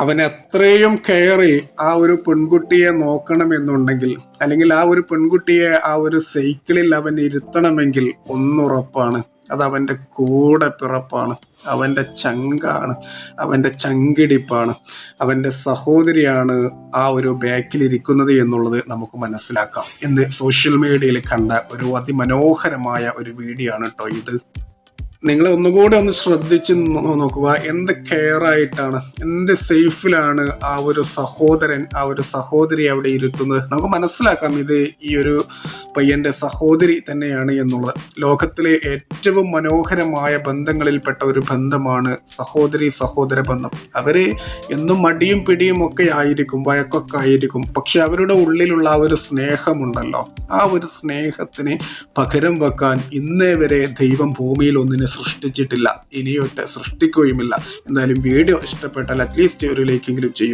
അവൻ എത്രയും കയറി ആ ഒരു പെൺകുട്ടിയെ നോക്കണമെന്നുണ്ടെങ്കിൽ അല്ലെങ്കിൽ ആ ഒരു പെൺകുട്ടിയെ ആ ഒരു സൈക്കിളിൽ അവൻ ഇരുത്തണമെങ്കിൽ ഒന്നുറപ്പാണ്. അത് അവന്റെ കൂടെ പിറപ്പാണ്. അവന്റെ ചങ്കാണ്. അവന്റെ ചങ്കിടിപ്പാണ്. അവന്റെ സഹോദരിയാണ് ആ ഒരു ബാക്കിൽ ഇരിക്കുന്നത് എന്നുള്ളത് നമുക്ക് മനസ്സിലാക്കാം. എന്ന് സോഷ്യൽ മീഡിയയിൽ കണ്ട ഒരു അതിമനോഹരമായ ഒരു വീഡിയോ ആണ് കേട്ടോ ഇത്. നിങ്ങൾ ഒന്നുകൂടെ ഒന്ന് ശ്രദ്ധിച്ച് നോക്കുക. എന്ത് കെയർ ആയിട്ടാണ് എന്ത് സേഫിലാണ് ആ ഒരു സഹോദരൻ ആ ഒരു സഹോദരി അവിടെ ഇരുത്തുന്നത്? നമുക്ക് മനസ്സിലാക്കാം ഇത് ഈ ഒരു പയ്യന്റെ സഹോദരി തന്നെയാണ് എന്നുള്ളത്. ലോകത്തിലെ ഏറ്റവും മനോഹരമായ ബന്ധങ്ങളിൽപ്പെട്ട ഒരു ബന്ധമാണ് സഹോദരി സഹോദര ബന്ധം. അവർ എന്നും മടിയും പിടിയും ഒക്കെ ആയിരിക്കും വഴക്കൊക്കെ ആയിരിക്കും. പക്ഷെ അവരുടെ ഉള്ളിലുള്ള ആ ഒരു സ്നേഹമുണ്ടല്ലോ. ആ ഒരു സ്നേഹത്തിന് പകരം വെക്കാൻ ഇന്നേ വരെ ദൈവം ഭൂമിയിൽ ഒന്നിനെ സൃഷ്ടിച്ചിട്ടില്ല. ഇനിയൊട്ട് സൃഷ്ടിക്കുകയുമില്ല. എന്തായാലും വീഡിയോ ഇഷ്ടപ്പെട്ടാൽ അറ്റ്ലീസ്റ്റ് ഒരു ലൈക്കെങ്കിലും ചെയ്യും.